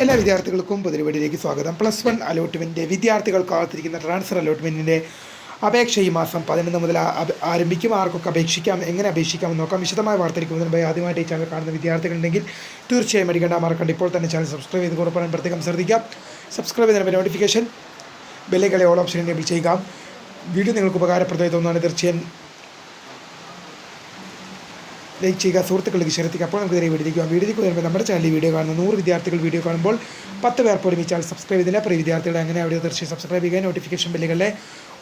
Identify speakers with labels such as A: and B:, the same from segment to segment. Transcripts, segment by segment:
A: എല്ലാ വിദ്യാർത്ഥികൾക്കും പുതിരിപടിയിലേക്ക് സ്വാഗതം. പ്ലസ് വൺ അലോട്ട്മെന്റ് വിദ്യാർത്ഥികൾ കാത്തിരിക്കുന്ന ട്രാൻസ്ഫർ അലോട്ട്മെന്റിന്റെ അപേക്ഷ ഈ മാസം പതിനൊന്ന് മുതൽ ആരംഭിക്കും. ആർക്കൊക്കെ അപേക്ഷിക്കാം? എങ്ങനെ അപേക്ഷിക്കാം എന്ന് നോക്കാം. വിശദമായ വാർത്തയ്ക്കുന്നതിന് മുമ്പ് ആദ്യമായിട്ട് ഈ ചാനൽ കാണുന്ന വിദ്യാർത്ഥികളുണ്ടെങ്കിൽ തീർച്ചയായും അടിക്കേണ്ട മറക്കണ്ട. ഇപ്പോൾ തന്നെ ചാനൽ സബ്സ്ക്രൈബ് ചെയ്ത് കൊടുക്കാൻ പ്രത്യേകം ശ്രദ്ധിക്കാം. സബ്സ്ക്രൈബ് ചെയ്തതിന് നോട്ടിഫിക്കേഷൻ ബെല്ലുകളെ ഓൾ ഓപ്ഷൻ എനേബിൾ ചെയ്യുക. വീഡിയോ നിങ്ങൾക്ക് ഉപകാരപ്രദമായി തോന്നുകയാണ് തീർച്ചയായും ലൈക്ക് ചെയ്യുക. സുഹൃത്തുക്കളിലേക്ക് ശ്രദ്ധിക്കുക അപ്പോൾ നമുക്ക് നേരെ വീഡിയോയ്ക്ക് വീഡിയോയ്ക്ക് വരുമ്പോൾ നമ്മുടെ ചാനലിൽ വീഡിയോ കാണുന്ന നൂറ് വിദ്യാർത്ഥികൾ വീഡിയോ കാണുമ്പോൾ പത്ത് പേർ പോലും ഈ ചാനൽ സബ്സ്ക്രൈബ് ചെയ്തില്ല. പ്രിയ വിദ്യാർത്ഥികളെ അങ്ങനെ അവിടെ തീർച്ചയായും സബ്സ്ക്രൈബ് ചെയ്യുക. നോട്ടിഫിക്കേഷൻ ബെല്ലുകളെ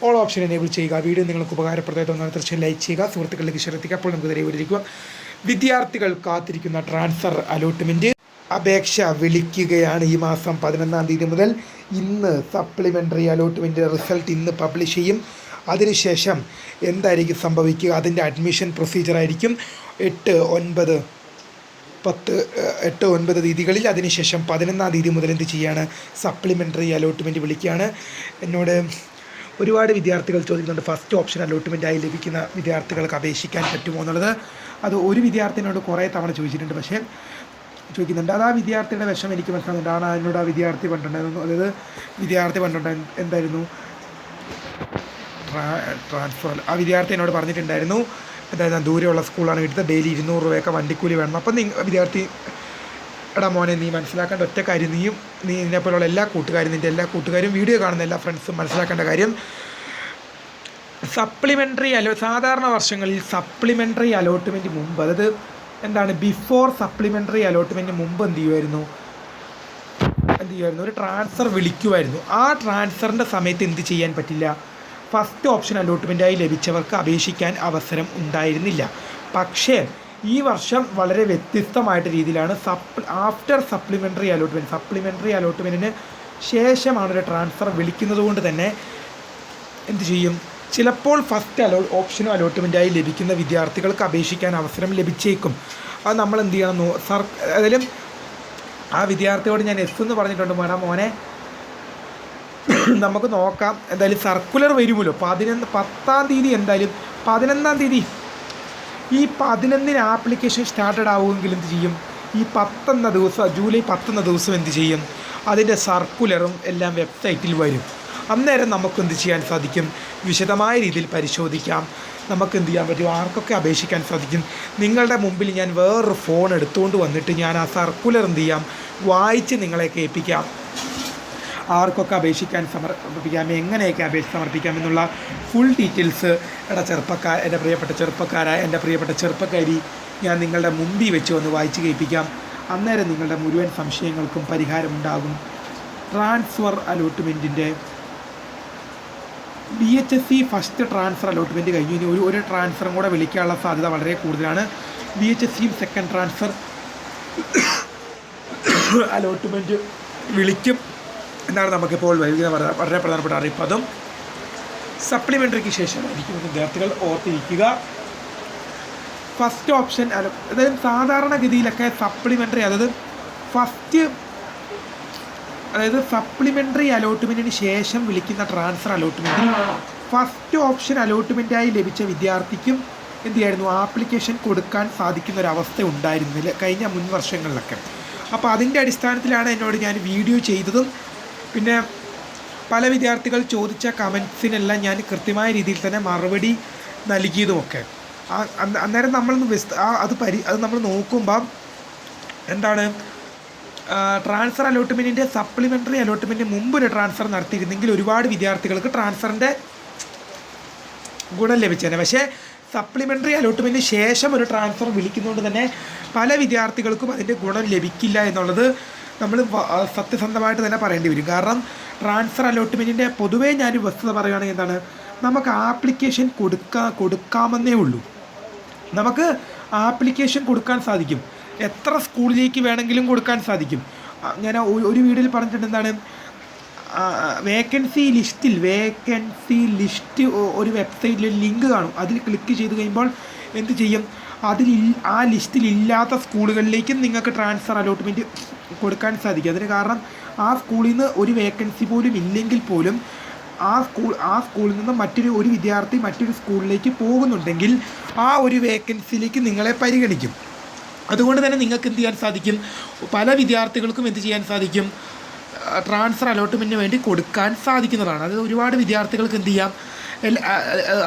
A: ഓൾ ഓപ്ഷൻ എനേബിൾ ചെയ്യുക. വീഡിയോ നിങ്ങൾക്ക് ഉപകാരപ്രദമായി തോന്നുന്ന തീർച്ചയായും ലൈക്ക് ചെയ്യുക. സുഹൃത്തുക്കളിലേക്ക് ശ്രദ്ധിക്കുക അപ്പോൾ നമുക്ക് നേരെ വീഡിയോയ്ക്ക് വിദ്യാർത്ഥികൾ കാത്തിരിക്കുന്ന ട്രാൻസ്ഫർ അലോട്ട്മെന്റ് അപേക്ഷ വിളിക്കുകയാണ് ഈ മാസം പതിനൊന്നാം തീയതി മുതൽ. ഇന്ന് സപ്ലിമെന്ററി അലോട്ട്മെന്റ് റിസൾട്ട് ഇന്ന് പബ്ലിഷ് ചെയ്യും. അതിനുശേഷം എന്തായിരിക്കും സംഭവിക്കുക? അതിന്റെ അഡ്മിഷൻ പ്രൊസീജിയർ ആയിരിക്കും. എട്ട് ഒൻപത് പത്ത് എട്ട് ഒൻപത് തീയതികളിൽ അതിനുശേഷം പതിനൊന്നാം തീയതി മുതൽ എന്ത് ചെയ്യാണ്? സപ്ലിമെന്ററി അലോട്ട്മെന്റ് വിളിക്കുകയാണ്. എന്നോട് ഒരുപാട് വിദ്യാർത്ഥികൾ ചോദിക്കുന്നുണ്ട് ഫസ്റ്റ് ഓപ്ഷൻ അലോട്ട്മെന്റായി ലഭിക്കുന്ന വിദ്യാർത്ഥികൾക്ക് അപേക്ഷിക്കാൻ പറ്റുമോ എന്നുള്ളത്. അത് ഒരു വിദ്യാർത്ഥിനോട് കുറേ തവണ ചോദിച്ചിട്ടുണ്ട്. പക്ഷേ ചോദിക്കുന്നുണ്ട് അത് ആ വിദ്യാർത്ഥിയുടെ വിഷമം എനിക്ക് മനസ്സിലാകുന്നുണ്ട് ആണ് അതിനോട് ആ വിദ്യാർത്ഥി പണ്ടുണ്ടായിരുന്നു? അതായത് വിദ്യാർത്ഥി പണ്ടുണ്ടായി എന്തായിരുന്നു? ട്രാൻസ്ഫർ. ആ വിദ്യാർത്ഥി എന്നോട് പറഞ്ഞിട്ടുണ്ടായിരുന്നു അതായത് ഞാൻ ദൂരെയുള്ള സ്കൂളാണ് എടുത്തത് ഡെയിലി ഇരുന്നൂറ് രൂപയൊക്കെ വണ്ടിക്കൂലി വേണം. അപ്പം നീ വിദ്യാർത്ഥി എടാ മോനെ നീ മനസ്സിലാക്കേണ്ട ഒറ്റ കാര്യം നീയും നീ ഇതിനെപ്പോലുള്ള എല്ലാ കൂട്ടുകാരും നിന്റെ എല്ലാ കൂട്ടുകാരും വീഡിയോ കാണുന്ന എല്ലാ ഫ്രണ്ട്സും മനസ്സിലാക്കേണ്ട കാര്യം സപ്ലിമെന്ററി അലോ സാധാരണ വർഷങ്ങളിൽ സപ്ലിമെന്ററി അലോട്ട്മെന്റ് മുമ്പ് അതായത് എന്താണ് ബിഫോർ സപ്ലിമെന്ററി അലോട്ട്മെന്റ് മുമ്പ് എന്ത് ചെയ്യുമായിരുന്നു? എന്ത് ചെയ്യുമായിരുന്നു? ഒരു ട്രാൻസ്ഫർ വിളിക്കുമായിരുന്നു. ആ ട്രാൻസ്ഫറിന്റെ സമയത്ത് എന്ത് ചെയ്യാൻ പറ്റില്ല? ഫസ്റ്റ് ഓപ്ഷൻ അലോട്ട്മെന്റായി ലഭിച്ചവർക്ക് അപേക്ഷിക്കാൻ അവസരം ഉണ്ടായിരുന്നില്ല. പക്ഷേ ഈ വർഷം വളരെ വ്യത്യസ്തമായിട്ട് രീതിയിലാണ് supp after supplementary allotment supplementary അലോട്ട്മെന്റിന് ശേഷമാണ് ഒരു ട്രാൻസ്ഫർ വിളിക്കുന്നത് കൊണ്ട് തന്നെ എന്ത് ചെയ്യും? ചിലപ്പോൾ ഫസ്റ്റ് അലോ ഓപ്ഷനും അലോട്ട്മെന്റായി ലഭിക്കുന്ന വിദ്യാർത്ഥികൾക്ക് അപേക്ഷിക്കാൻ അവസരം ലഭിച്ചേക്കും. അത് നമ്മൾ എന്ത് ചെയ്യണം സർ അതിലും ആ വിദ്യാർത്ഥിയോട് ഞാൻ എസ് എന്ന് പറഞ്ഞിട്ടുണ്ട്. മേഡം മോനെ നമുക്ക് നോക്കാം. എന്തായാലും സർക്കുലർ വരുമല്ലോ. പതിനൊന്ന് പത്താം തീയതി എന്തായാലും പതിനൊന്നാം തീയതി ഈ പതിനൊന്നിന് ആപ്ലിക്കേഷൻ സ്റ്റാർട്ടഡ് ആവുമെങ്കിൽ എന്ത് ചെയ്യും? ഈ പത്തൊന്ന ദിവസം ജൂലൈ പത്തൊന്ന ദിവസം എന്ത് ചെയ്യും? അതിന്റെ സർക്കുലറും എല്ലാം വെബ്സൈറ്റിൽ വരും. അന്നേരം നമുക്ക് എന്ത് ചെയ്യാൻ സാധിക്കും? വിശദമായ രീതിയിൽ പരിശോധിക്കാം. നമുക്ക് എന്ത് ചെയ്യാൻ പറ്റും? ആർക്കൊക്കെ അപേക്ഷിക്കാൻ സാധിക്കും? നിങ്ങളുടെ മുമ്പിൽ ഞാൻ വേറൊരു ഫോൺ എടുത്തുകൊണ്ട് വന്നിട്ട് ഞാൻ ആ സർക്കുലർ എന്ത് ചെയ്യാം? വായിച്ച് നിങ്ങളെ കേൾപ്പിക്കാം. ആർക്കൊക്കെ അപേക്ഷിക്കാൻ സമർപ്പിക്കാം? എങ്ങനെയൊക്കെ അപേക്ഷ സമർപ്പിക്കാം എന്നുള്ള ഫുൾ ഡീറ്റെയിൽസ് എടാ ചെറുപ്പക്കാർ എന്റെ പ്രിയപ്പെട്ട ചെറുപ്പക്കാരായ എന്റെ പ്രിയപ്പെട്ട ചെറുപ്പക്കാരി ഞാൻ നിങ്ങളുടെ മുമ്പിൽ വെച്ച് വന്ന് വായിച്ച് കേൾപ്പിക്കാം. അന്നേരം നിങ്ങളുടെ മുഴുവൻ സംശയങ്ങൾക്കും പരിഹാരമുണ്ടാകും transfer അലോട്ട്മെന്റിന്റെ B H S C first transfer allotment കഴിഞ്ഞു. ഇനി ഒരു ഒരു ട്രാൻസ്ഫറും കൂടെ വിളിക്കാനുള്ള സാധ്യത വളരെ കൂടുതലാണ്. ബി എച്ച് എസ് സിയും സെക്കൻഡ് ട്രാൻസ്ഫർ അലോട്ട്മെന്റ് വിളിക്കും. എന്നാണ് നമുക്കിപ്പോൾ വൈകുന്ന വളരെ പ്രധാനപ്പെട്ട അറിയിപ്പ്. അതും സപ്ലിമെന്ററിക്ക് ശേഷമായിരിക്കും. വിദ്യാർത്ഥികൾ ഓർത്തിരിക്കുക. ഫസ്റ്റ് ഓപ്ഷൻ അതായത് സാധാരണഗതിയിലൊക്കെ സപ്ലിമെന്ററി അതായത് ഫസ്റ്റ് അതായത് സപ്ലിമെന്ററി അലോട്ട്മെന്റിന് ശേഷം വിളിക്കുന്ന ട്രാൻസ്ഫർ അലോട്ട്മെന്റിൽ ഫസ്റ്റ് ഓപ്ഷൻ അലോട്ട്മെന്റായി ലഭിച്ച വിദ്യാർത്ഥിക്കും എന്ത് ചെയ്യായിരുന്നു? ആപ്ലിക്കേഷൻ കൊടുക്കാൻ സാധിക്കുന്ന ഒരു അവസ്ഥ ഉണ്ടായിരുന്നില്ല. കഴിഞ്ഞ മുൻ വർഷങ്ങളിലൊക്കെ അപ്പോൾ അതിന്റെ അടിസ്ഥാനത്തിലാണ് എന്നോട് ഞാൻ വീഡിയോ ചെയ്തതും പിന്നെ പല വിദ്യാർത്ഥികൾ ചോദിച്ച കമൻസിനെല്ലാം ഞാൻ കൃത്യമായ രീതിയിൽ തന്നെ മറുപടി നൽകിയതുമൊക്കെ. ആ അന്നേരം നമ്മളൊന്ന് വിസ്ത അത് പരി അത് നമ്മൾ നോക്കുമ്പം എന്താണ് ട്രാൻസ്ഫർ അലോട്ട്മെന്റിന്റെ സപ്ലിമെന്ററി അലോട്ട്മെന്റിന് മുമ്പ് ഒരു ട്രാൻസ്ഫർ നടത്തിയിരുന്നെങ്കിൽ ഒരുപാട് വിദ്യാർത്ഥികൾക്ക് ട്രാൻസ്ഫറിന്റെ ഗുണം ലഭിച്ചേനെ. പക്ഷേ സപ്ലിമെന്ററി അലോട്ട്മെന്റിന് ശേഷം ഒരു ട്രാൻസ്ഫർ വിളിക്കുന്നതുകൊണ്ട് തന്നെ പല വിദ്യാർത്ഥികൾക്കും അതിന്റെ ഗുണം ലഭിക്കില്ല എന്നുള്ളത് നമ്മൾ സത്യസന്ധമായിട്ട് തന്നെ പറയേണ്ടി വരും. കാരണം ട്രാൻസ്ഫർ അലോട്ട്മെന്റിന്റെ പൊതുവേ ഞാൻ വസ്തുത പറയുകയാണെങ്കിൽ എന്താണ്? നമുക്ക് ആപ്ലിക്കേഷൻ കൊടുക്കാ കൊടുക്കാമെന്നേ ഉള്ളൂ. നമുക്ക് ആപ്ലിക്കേഷൻ കൊടുക്കാൻ സാധിക്കും. എത്ര സ്കൂളിലേക്ക് വേണമെങ്കിലും കൊടുക്കാൻ സാധിക്കും. ഞാൻ ഒരു വീഡിയോയിൽ പറഞ്ഞിട്ടുണ്ട് എന്താണ്? വേക്കൻസി ലിസ്റ്റിൽ വേക്കൻസി ലിസ്റ്റ് ഒരു വെബ്സൈറ്റിൽ ഒരു ലിങ്ക് കാണും. അതിൽ ക്ലിക്ക് ചെയ്ത് കഴിയുമ്പോൾ എന്ത് ചെയ്യും? അതിൽ ആ ലിസ്റ്റിൽ ഇല്ലാത്ത സ്കൂളുകളിലേക്കും നിങ്ങൾക്ക് ട്രാൻസ്ഫർ അലോട്ട്മെന്റ് കൊടുക്കാൻ സാധിക്കും. അതിന് കാരണം ആ സ്കൂളിൽ നിന്ന് ഒരു വേക്കൻസി പോലും ഇല്ലെങ്കിൽ പോലും ആ സ്കൂൾ ആ സ്കൂളിൽ നിന്ന് മറ്റൊരു ഒരു വിദ്യാർത്ഥി മറ്റൊരു സ്കൂളിലേക്ക് പോകുന്നുണ്ടെങ്കിൽ ആ ഒരു വേക്കൻസിയിലേക്ക് നിങ്ങളെ പരിഗണിക്കും. അതുകൊണ്ട് തന്നെ നിങ്ങൾക്ക് എന്ത് ചെയ്യാൻ സാധിക്കും? പല വിദ്യാർത്ഥികൾക്കും എന്ത് ചെയ്യാൻ സാധിക്കും? ട്രാൻസ്ഫർ അലോട്ട്മെന്റിന് വേണ്ടി കൊടുക്കാൻ സാധിക്കുന്നതാണ്. അത് ഒരുപാട് വിദ്യാർത്ഥികൾക്ക് എന്ത് ചെയ്യാം?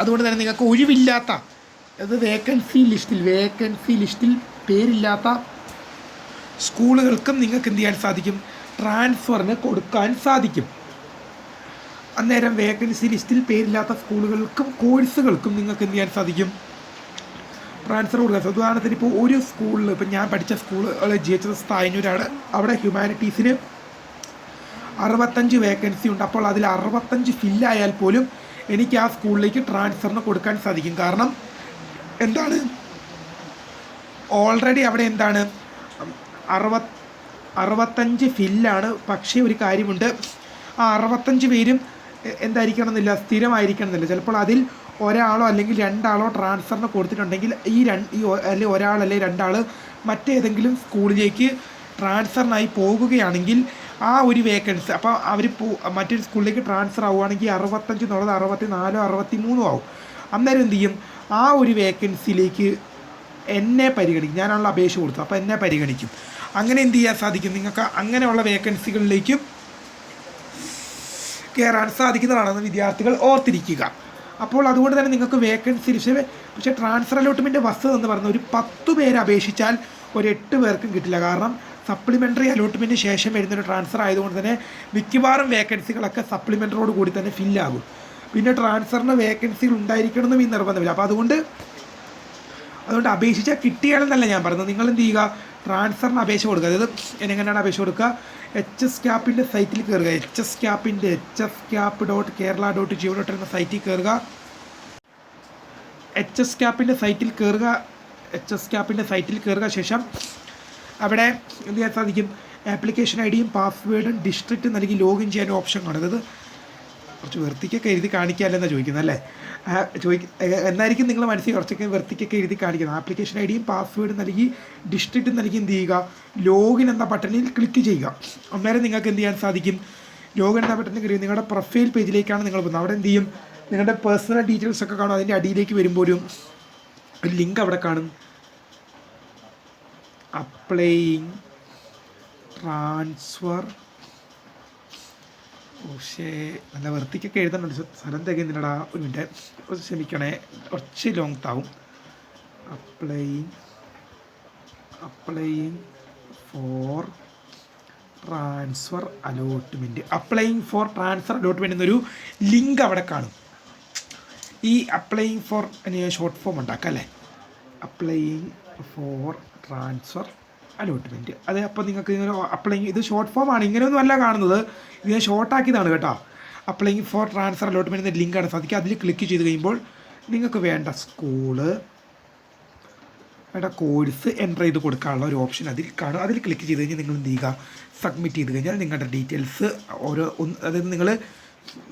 A: അതുകൊണ്ട് തന്നെ നിങ്ങൾക്ക് ഒഴിവില്ലാത്ത അത് വേക്കൻസി ലിസ്റ്റിൽ വേക്കൻസി ലിസ്റ്റിൽ പേരില്ലാത്ത സ്കൂളുകൾക്കും നിങ്ങൾക്ക് എന്ത് ചെയ്യാൻ സാധിക്കും? ട്രാൻസ്ഫറിന് കൊടുക്കാൻ സാധിക്കും. അന്നേരം വേക്കൻസി ലിസ്റ്റിൽ പേരില്ലാത്ത സ്കൂളുകൾക്കും കോഴ്സുകൾക്കും നിങ്ങൾക്ക് എന്ത് ചെയ്യാൻ സാധിക്കും? ട്രാൻസ്ഫർ കൊടുക്കുക ഉദാഹരണത്തിന് ഇപ്പോൾ ഒരു സ്കൂളിൽ ഇപ്പം ഞാൻ പഠിച്ച സ്കൂൾ ജി എച്ച് എസ് തായനൂരാണ് അവിടെ ഹ്യൂമാനിറ്റീസിന് അറുപത്തഞ്ച് വേക്കൻസി ഉണ്ട്. അപ്പോൾ അതിൽ അറുപത്തഞ്ച് ഫില്ലായാൽ പോലും എനിക്ക് ആ സ്കൂളിലേക്ക് ട്രാൻസ്ഫറിന് കൊടുക്കാൻ സാധിക്കും. കാരണം എന്താണ്? ഓൾറെഡി അവിടെ എന്താണ്? അറുപത് അറുപത്തഞ്ച് ഫില്ലാണ്. പക്ഷേ ഒരു കാര്യമുണ്ട്. ആ അറുപത്തഞ്ച് പേരും എന്തായിരിക്കണം എന്നില്ല സ്ഥിരമായിരിക്കണം എന്നില്ല ചിലപ്പോൾ അതിൽ ഒരാളോ അല്ലെങ്കിൽ രണ്ടാളോ ട്രാൻസ്ഫറിന് കൊടുത്തിട്ടുണ്ടെങ്കിൽ ഈ രണ്ട് ഈ അല്ലെങ്കിൽ ഒരാൾ അല്ലെങ്കിൽ രണ്ടാൾ മറ്റേതെങ്കിലും സ്കൂളിലേക്ക് ട്രാൻസ്ഫറിനായി പോകുകയാണെങ്കിൽ ആ ഒരു വേക്കൻസി അപ്പോൾ അവർ പോ മറ്റൊരു സ്കൂളിലേക്ക് ട്രാൻസ്ഫർ ആവുകയാണെങ്കിൽ അറുപത്തഞ്ച് എന്നുള്ളത് അറുപത്തി നാലോ അറുപത്തി മൂന്നോ ആവും. അന്നേരം എന്ത് ചെയ്യും? ആ ഒരു വേക്കൻസിയിലേക്ക് എന്നെ പരിഗണിക്കും. ഞാനുള്ള അപേക്ഷ കൊടുത്തു അപ്പോൾ എന്നെ പരിഗണിക്കും. അങ്ങനെ എന്ത് ചെയ്യാൻ സാധിക്കും? നിങ്ങൾക്ക് അങ്ങനെയുള്ള വേക്കൻസികളിലേക്കും കയറാൻ സാധിക്കുന്നതാണെന്ന് വിദ്യാർത്ഥികൾ ഓർത്തിരിക്കുക. അപ്പോൾ അതുകൊണ്ട് തന്നെ നിങ്ങൾക്ക് വേക്കൻസി പക്ഷേ പക്ഷേ ട്രാൻസ്ഫർ അലോട്ട്മെന്റ് വസ്തുത എന്ന് പറഞ്ഞ ഒരു പത്ത് പേര് അപേക്ഷിച്ചാൽ ഒരു എട്ട് പേർക്കും കിട്ടില്ല. കാരണം സപ്ലിമെന്ററി അലോട്ട്മെന്റിന് ശേഷം വരുന്നൊരു ട്രാൻസ്ഫർ ആയതുകൊണ്ട് തന്നെ മിക്കവാറും വേക്കൻസികളൊക്കെ സപ്ലിമെന്ററോട് കൂടി തന്നെ ഫില്ലാകും പിന്നെ ട്രാൻസ്ഫറിന് വേക്കൻസികൾ ഉണ്ടായിരിക്കണമെന്നും ഈ നിർബന്ധമില്ല. അപ്പോൾ അതുകൊണ്ട് അതുകൊണ്ട് അപേക്ഷിച്ചാൽ കിട്ടിയാലെന്നല്ല ഞാൻ പറഞ്ഞത് നിങ്ങൾ എന്ത് ചെയ്യുക? ട്രാൻസ്ഫറിന് അപേക്ഷ കൊടുക്കുക. അതായത് എങ്ങനെയാണ് അപേക്ഷ കൊടുക്കുക? എച്ച് എസ് ക്യാപ്പിന്റെ സൈറ്റിൽ കയറുക H S ക്യാപ്പിന്റെ H S cap dot Kerala dot gov dot എന്ന സൈറ്റിൽ കയറുക എച്ച് എസ് ക്യാപ്പിന്റെ സൈറ്റിൽ കയറുക എച്ച് എസ് ക്യാപ്പിന്റെ സൈറ്റിൽ കയറുക ശേഷം അവിടെ എന്ത് ചെയ്യാൻ സാധിക്കും? ആപ്ലിക്കേഷൻ ഐ ഡിയും പാസ്വേഡും ഡിസ്ട്രിക്റ്റ് നൽകി ലോഗിൻ ചെയ്യാൻ ഓപ്ഷൻ കാണും. അതായത് കുറച്ച് വൃത്തിക്കൊക്കെ എഴുതി കാണിക്കാമല്ലെന്നാണ് ചോദിക്കുന്നത് അല്ലേ? ചോദിക്ക എന്നായിരിക്കും നിങ്ങൾ മനസ്സിൽ കുറച്ചൊക്കെ വൃത്തിക്കൊക്കെ എഴുതി കാണിക്കുന്നത്? ആപ്ലിക്കേഷൻ ഐ ഡിയും പാസ്വേഡും നൽകി ഡിസ്ട്രിക്റ്റ് നൽകി എന്ത് ചെയ്യുക? ലോഗിൻ എന്ന ബട്ടണിൽ ക്ലിക്ക് ചെയ്യുക. അന്നേരം നിങ്ങൾക്ക് എന്ത് ചെയ്യാൻ സാധിക്കും? ലോഗിൻ എന്ന ബട്ടണിൽ ക്ലിക്ക് നിങ്ങളുടെ പ്രൊഫൈൽ പേജിലേക്കാണ് നിങ്ങൾ പോകുന്നത്. അവിടെ എന്ത് ചെയ്യും? നിങ്ങളുടെ പേഴ്സണൽ ഡീറ്റെയിൽസ് ഒക്കെ കാണും. അതിന്റെ അടിയിലേക്ക് വരുമ്പോൾ ഒരു ലിങ്ക് അവിടെ കാണും. അപ്ലൈയിങ് ട്രാൻസ്ഫർ പക്ഷേ നല്ല വൃത്തിക്കൊക്കെ എഴുതാനുണ്ട് സ്ഥലം തികയുന്നില്ലടാ ഒരു മിനിറ്റ് ക്ഷമിക്കണേ കുറച്ച് long താവും. Applying applying for transfer allotment applying for transfer allotment എന്നൊരു ലിങ്ക് അവിടെ കാണും. ഈ അപ്ലൈയിങ് ഫോർ ഷോർട്ട് ഫോം ഉണ്ടാക്കാം അല്ലേ? അപ്ലൈയിങ് ഫോർ ട്രാൻസ്ഫർ അലോട്ട്മെന്റ് അത് അപ്പോൾ നിങ്ങൾക്ക് ഇങ്ങനെ അപ്ലൈങ് ഇത് ഷോർട്ട് ഫോം ആണ്. ഇങ്ങനെയൊന്നും അല്ല കാണുന്നത്. ഷോർട്ടാക്കിയതാണ് ഷോർട്ട് ആക്കിയതാണ് കേട്ടോ. അപ്ലൈ ഫോർ ട്രാൻസ്ഫർ അലോട്ട്മെന്റ് എന്ന ലിങ്ക് ആണ്. സാധിക്കുക അതിൽ ക്ലിക്ക് ചെയ്ത് കഴിയുമ്പോൾ നിങ്ങൾക്ക് വേണ്ട സ്കൂൾ വേണ്ട കോഴ്സ് എന്റർ ചെയ്ത് കൊടുക്കാനുള്ള ഒരു ഓപ്ഷൻ അതിൽ കാണും. അതിൽ ക്ലിക്ക് ചെയ്ത് കഴിഞ്ഞാൽ നിങ്ങൾ എന്ത് ചെയ്യുക? സബ്മിറ്റ് ചെയ്ത് കഴിഞ്ഞാൽ നിങ്ങളുടെ ഡീറ്റെയിൽസ് ഓരോ ഒന്ന് അതായത് നിങ്ങൾ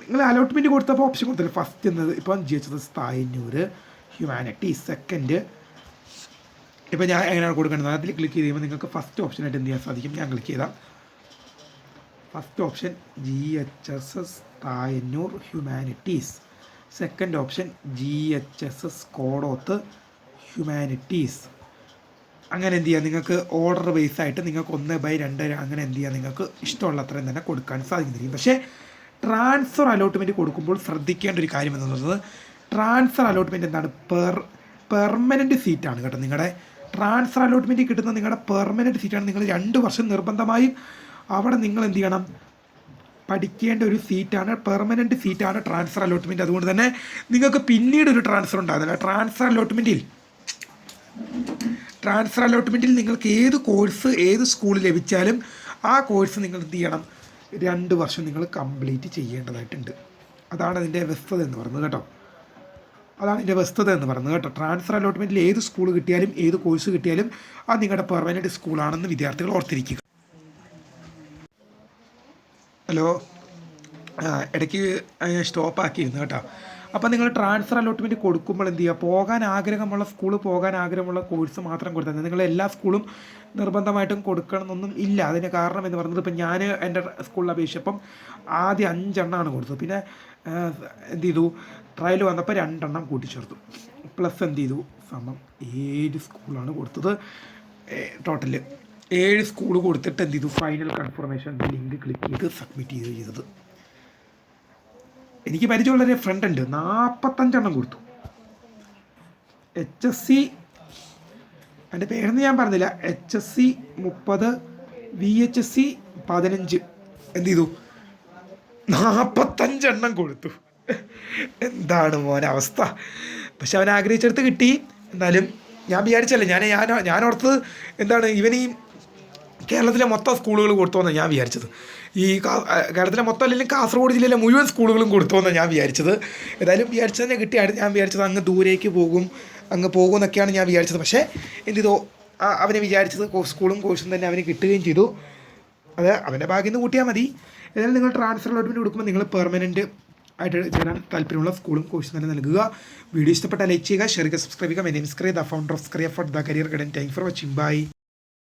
A: നിങ്ങൾ അലോട്ട്മെന്റ് കൊടുത്തപ്പോൾ ഓപ്ഷൻ കൊടുത്തില്ല. ഫസ്റ്റ് എന്നത് ഇപ്പം G H S Thayannur humanity second ഇപ്പോൾ ഞാൻ എങ്ങനെയാണ് കൊടുക്കേണ്ടത്? അതിൽ ക്ലിക്ക് ചെയ്ത് കഴിയുമ്പോൾ നിങ്ങൾക്ക് ഫസ്റ്റ് ഓപ്ഷനായിട്ട് എന്ത് ചെയ്യാൻ സാധിക്കും? ഞാൻ ക്ലിക്ക് ചെയ്താൽ first option G H S S Thayannur humanities second option G H S S Kodoth humanities അങ്ങനെ എന്ത് ചെയ്യുക നിങ്ങൾക്ക് ഓർഡർ ബേസ് ആയിട്ട് നിങ്ങൾക്ക് ഒന്ന് ബൈ രണ്ട് അങ്ങനെ എന്ത് ചെയ്യുക നിങ്ങൾക്ക് ഇഷ്ടമുള്ള അത്രയും തന്നെ കൊടുക്കാൻ സാധിക്കുന്നതായിരിക്കും. പക്ഷേ ട്രാൻസ്ഫർ അലോട്ട്മെന്റ് കൊടുക്കുമ്പോൾ ശ്രദ്ധിക്കേണ്ട ഒരു കാര്യം എന്ന് പറയുന്നത് ട്രാൻസ്ഫർ അലോട്ട്മെന്റ് എന്താണ്? പെർ പെർമനന്റ് സീറ്റാണ് കേട്ടോ നിങ്ങളുടെ ട്രാൻസ്ഫർ അലോട്ട്മെന്റ് കിട്ടുന്ന നിങ്ങളുടെ പെർമനന്റ് സീറ്റാണ് നിങ്ങൾ രണ്ട് വർഷം നിർബന്ധമായും അവിടെ നിങ്ങൾ എന്ത് ചെയ്യണം? പഠിക്കേണ്ട ഒരു സീറ്റാണ് പെർമനന്റ് സീറ്റാണ് ട്രാൻസ്ഫർ അലോട്ട്മെന്റ് അതുകൊണ്ട് തന്നെ നിങ്ങൾക്ക് പിന്നീട് ഒരു ട്രാൻസ്ഫർ ഉണ്ടാകുന്നില്ല ട്രാൻസ്ഫർ അലോട്ട്മെന്റിൽ ട്രാൻസ്ഫർ അലോട്ട്മെന്റിൽ നിങ്ങൾക്ക് ഏത് കോഴ്സ് ഏത് സ്കൂൾ ലഭിച്ചാലും ആ കോഴ്സ് നിങ്ങൾ എന്ത് ചെയ്യണം? രണ്ട് വർഷം നിങ്ങൾ കംപ്ലീറ്റ് ചെയ്യേണ്ടതായിട്ടുണ്ട്. അതാണ് അതിന്റെ വ്യവസ്ഥത എന്ന് പറയുന്നത് കേട്ടോ. അതാണ് ഇതിന്റെ വസ്തുത എന്ന് പറയുന്നത് കേട്ടോ. ട്രാൻസ്ഫർ അലോട്ട്മെന്റിൽ ഏത് സ്കൂൾ കിട്ടിയാലും ഏത് കോഴ്സ് കിട്ടിയാലും അത് നിങ്ങളുടെ പെർമനന്റ് സ്കൂളാണെന്ന് വിദ്യാർത്ഥികൾ ഓർത്തിരിക്കുക. ഹലോ ഇടയ്ക്ക് സ്റ്റോപ്പ് ആക്കിയിരുന്നു കേട്ടോ. അപ്പോൾ നിങ്ങൾ ട്രാൻസ്ഫർ അലോട്ട്മെന്റ് കൊടുക്കുമ്പോൾ എന്ത് ചെയ്യുക? പോകാൻ ആഗ്രഹമുള്ള സ്കൂൾ പോകാൻ ആഗ്രഹമുള്ള കോഴ്സ് മാത്രം കൊടുത്താൽ. നിങ്ങൾ എല്ലാ സ്കൂളും നിർബന്ധമായിട്ടും കൊടുക്കണമെന്നൊന്നും ഇല്ല. അതിന് കാരണം എന്ന് പറയുന്നത് ഇപ്പം ഞാൻ എന്റെ സ്കൂളിൽ അപേക്ഷിച്ചപ്പം ആദ്യം അഞ്ചെണ്ണമാണ് കൊടുത്തത്. പിന്നെ എന്ത് ചെയ്തു? ട്രയൽ വന്നപ്പോൾ രണ്ടെണ്ണം കൂട്ടിച്ചേർത്തു. പ്ലസ് എന്ത് ചെയ്തു? സമം ഏഴ് സ്കൂളാണ് കൊടുത്തത്. ടോട്ടൽ ഏഴ് സ്കൂൾ കൊടുത്തിട്ട് എന്ത് ചെയ്തു? ഫൈനൽ കൺഫർമേഷൻ ലിങ്ക് ക്ലിക്ക് ചെയ്ത് സബ്മിറ്റ് ചെയ്ത് ചെയ്തത്. എനിക്ക് പരിചയമുള്ളൊരു ഫ്രണ്ട് ഉണ്ട്. നാൽപ്പത്തഞ്ചെണ്ണം കൊടുത്തു. എച്ച് എസ് സി എന്റെ പേരെന്ന് ഞാൻ പറഞ്ഞില്ല. എച്ച് എസ് സി മുപ്പത് വി എച്ച് എസ് സി പതിനഞ്ച്. എന്ത് ചെയ്തു? നാൽപ്പത്തഞ്ചെണ്ണം കൊടുത്തു. എന്താണ് മോനെ അവസ്ഥ? പക്ഷെ അവൻ ആഗ്രഹിച്ചെടുത്ത് കിട്ടി. എന്നാലും ഞാൻ വിചാരിച്ചല്ലേ ഞാൻ ഞാൻ ഞാൻ ഓർത്തത് എന്താണ് ഇവൻ ഈ കേരളത്തിലെ മൊത്തം സ്കൂളുകൾ കൊടുത്തോന്നാണ് ഞാൻ വിചാരിച്ചത്. ഈ കേരളത്തിലെ മൊത്തം അല്ലെങ്കിൽ കാസർഗോഡ് ജില്ലയിലെ മുഴുവൻ സ്കൂളുകളും കൊടുത്തോന്നാണ് ഞാൻ വിചാരിച്ചത്. ഏതായാലും വിചാരിച്ചത് തന്നെ കിട്ടിയാണ് ഞാൻ വിചാരിച്ചത് അങ്ങ് ദൂരേക്ക് പോകും അങ്ങ് പോകും എന്നൊക്കെയാണ് ഞാൻ വിചാരിച്ചത്. പക്ഷേ എന്ത് ചെയ്തോ അവനെ വിചാരിച്ചത് സ്കൂളും കോഴ്സും തന്നെ അവന് കിട്ടുകയും ചെയ്തു. അത് അവന്റെ ഭാഗ്യം നിന്ന് കൂട്ടിയാൽ മതി. ഏതായാലും നിങ്ങൾ ട്രാൻസ്ഫർ അലോട്ട്മെന്റ് കൊടുക്കുമ്പോൾ നിങ്ങൾ പെർമനന്റ് ആയിട്ട് ചേരാൻ താല്പര്യമുള്ള സ്കൂളും കോഴ്സും തന്നെ നൽകുക. വീഡിയോ ഇഷ്ടപ്പെട്ടാൽ ലൈക്ക് ചെയ്യുക ഷെയർ ചെയ്യുക സബ്സ്ക്രൈബ് ചെയ്യുക. My name the founder of scry for the career guidance thank for watching bye